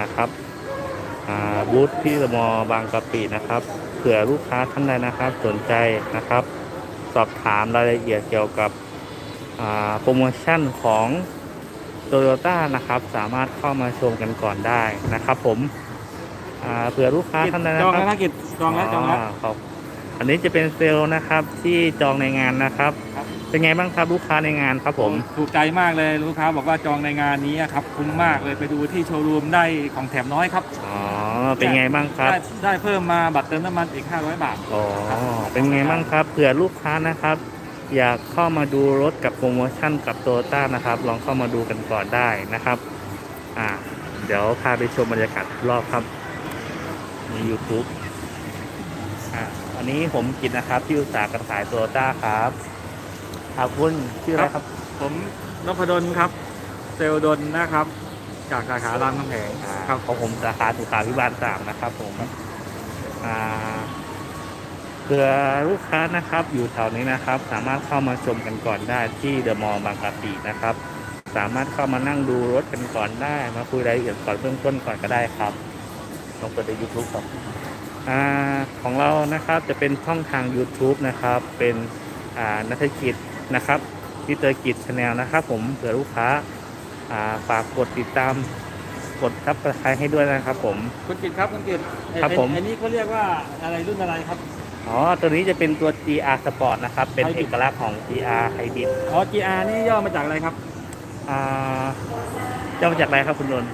นะครับอ่าบูธที่เดอะมอลล์บางกะปินะครับเผื่อลูกค้าท่านใดนะครับ สนใจนะครับ สอบถามรายละเอียดเกี่ยวกับอ่าโปรโมชั่นของโตโยต้านะครับ สามารถเข้ามาชมกันก่อนได้นะครับ ผมอ่าเผื่อลูกค้าท่านใดนะจองครัแล้วบนะกิจจองแล้วจองแล้วาครับอันนี้จะเป็นเซลล์นะครับที่จองในงานนะครับครับ เป็นไงบ้างครับลูกค้าในงานครับผมถูกใจมากเลยลูกค้าบอกว่าจองในงานนี้ครับคุ้มมากเลยไปดูที่โชว์รูมได้ของแถมน้อยครับอ๋อเป็นไงบ้างครับ ได้ได้เพิ่มมาบัตรเติมน้ำมันอีก 500 บาทอ๋อเป็นไงบ้างครับเผื่อลูกค้านะครับอยากเข้ามาดูรถกับโปรโมชั่นกับโตโยต้านะครับ ลองเข้ามาดูกันก่อนได้นะครับ อ่า เดี๋ยวพาไปชมบรรยากาศรอบครับใน YouTube อ่าอันนี้ผมกินนะครับที่อุตสาหกรรมขายโตโยต้าครับ ครับคุณชื่ออะไรครับ ผมนพดลครับ เซลลดลนะครับ จากสาขารามคำแหงอ่าครับของผมสาขาสุขาพิบาลสามนะครับ ผมอ่าเผื่อลูกค้านะครับ อยู่แถวนี้นะครับ สามารถเข้ามาชมกันก่อนได้ที่เดอะมอลล์บางกะปินะครับ สามารถเข้ามานั่งดูรถกันก่อนได้ มาคุยรายละเอียดก่อนเบื้องต้นก่อนก็ได้ครับลองเปิดใน YouTube ครับอ่าของเรานะครับจะเป็นช่องทาง YouTube นะครับ เป็นอ่านักกิจ นะครับพิเตอร์กิจชาแนลนะครับ ผมเผื่อลูกค้าอ่าฝากกดติดตามกดซับสไครต์ให้ด้วยนะครับ ผมคุณกิตครับคุณกิตไอ้ครับผมไอันนี้เขาเรียกว่าอะไรรุ่นอะไรครับอ๋อ ตัวนี้จะเป็นตัว GR Sport นะครับ เป็น Hybrid เอกลักษณ์ของ GR Hybrid อ๋อ GR นี่ย่อมาจากอะไรครับ อ่าจะมาจากอะไรครับคุณนนท์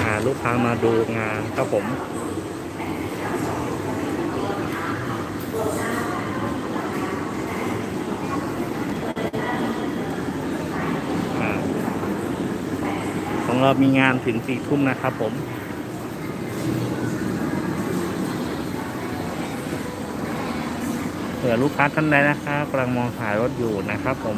อ่าลูกค้ามาดูงานครับผม อ่า ของ เรามีงานถึงสี่ทุ่มนะครับผมเผื่อลูกค้าท่านใดนะครับกำลังมองหารถอยู่นะครับผม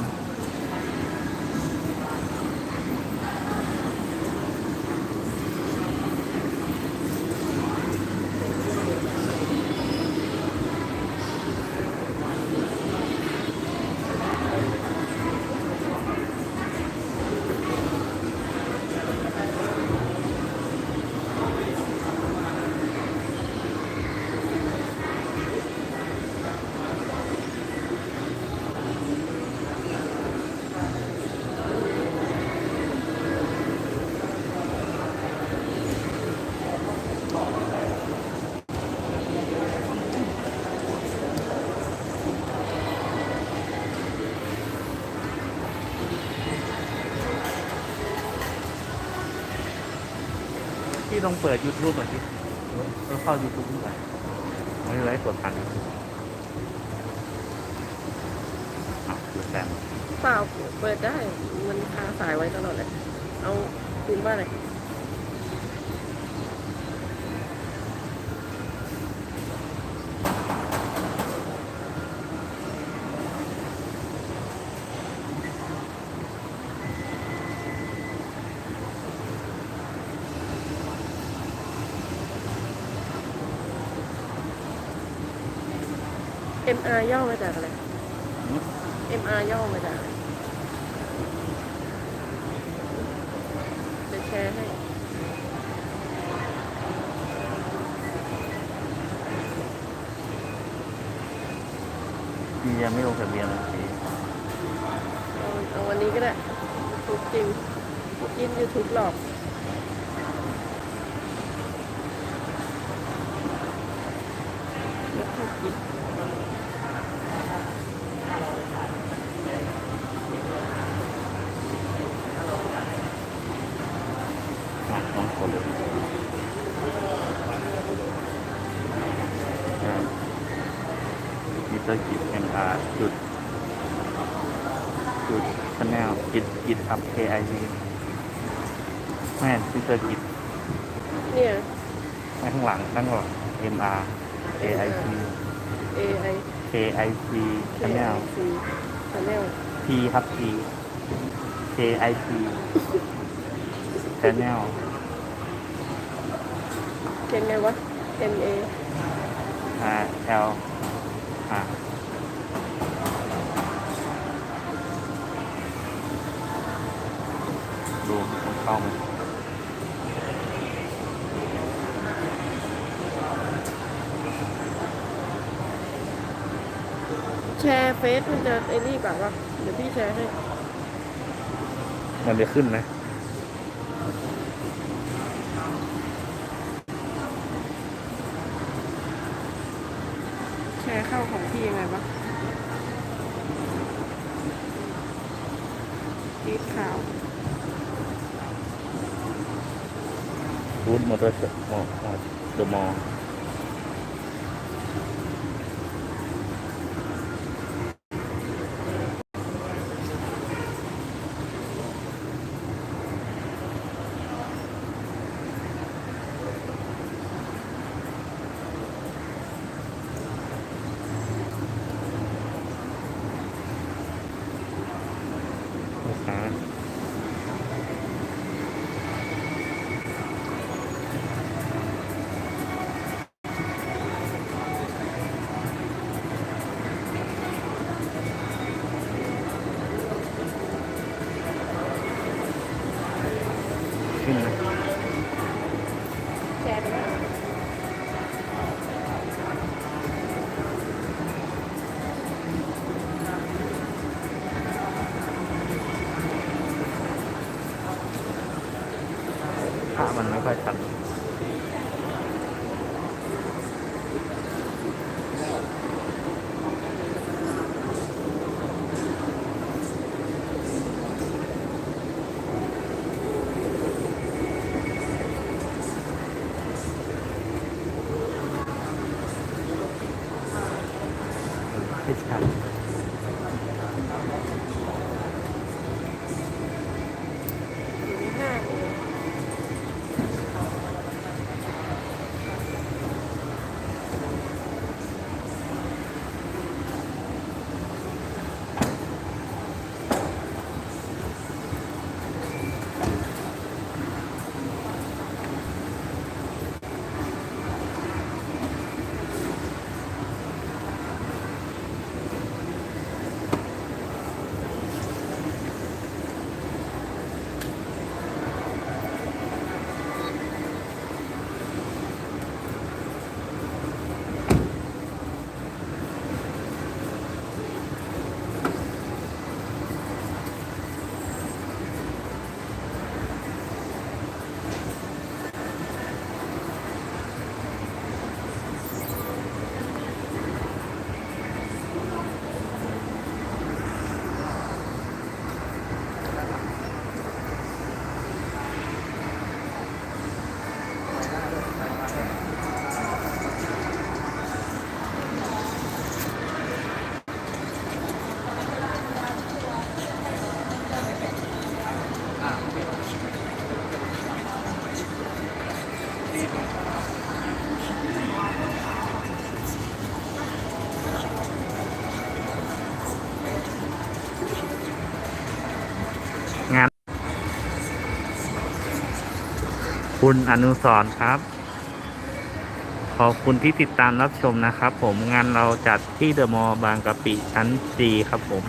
ต้องเปิด YouTube หน่อยสิต้องเข้า YouTube หน่อยไม่ได้ไลฟ์สดทันอะดูแซมเปล่าเปิดได้ มันคาสายไว้ตลอดเลย เอาคืนว่าอะไร MR ย่อมาจากอะไร MR ย่อมาจากอะไรจะแชร์ให้พี่ยังไม่ลงทะเบียนเลยสิเอาเอาวันนี้ก็ได้ทุกจริงทุกยินยูทูบหลอกแล้วถูกยิน อะลองกดเลยอ่า มิเตอร์กิจเอ็มอาร์จุด จุดชแนลกิจกิจอัพ KIV แม่มิเตอร์กิจเนี่ยข้างหลังข้างหลัง MR KIV AI KIV channel KIC channel P ครับ P KIP channel เขียนไงวะ NA R L อ่าดูเข้าไหมแชร์เฟซมันจะไอ้นี่ก่อนวะเดี๋ยวพี่แชร์ให้ มันจะขึ้นไหม แช ร์เข้าของพี่ยังไงวะฟีดขาวรูทมอเตอร์มอเดอะมอ ขึ้นไหม แชร์ไปแล้ว ภาพมันไม่ค่อยชัด ไม่ คุณอนุสรครับ ขอบคุณที่ติดตามรับชมนะครับ ผมงานเราจัดที่เดอะมอลล์บางกะปิชั้น4ครับผม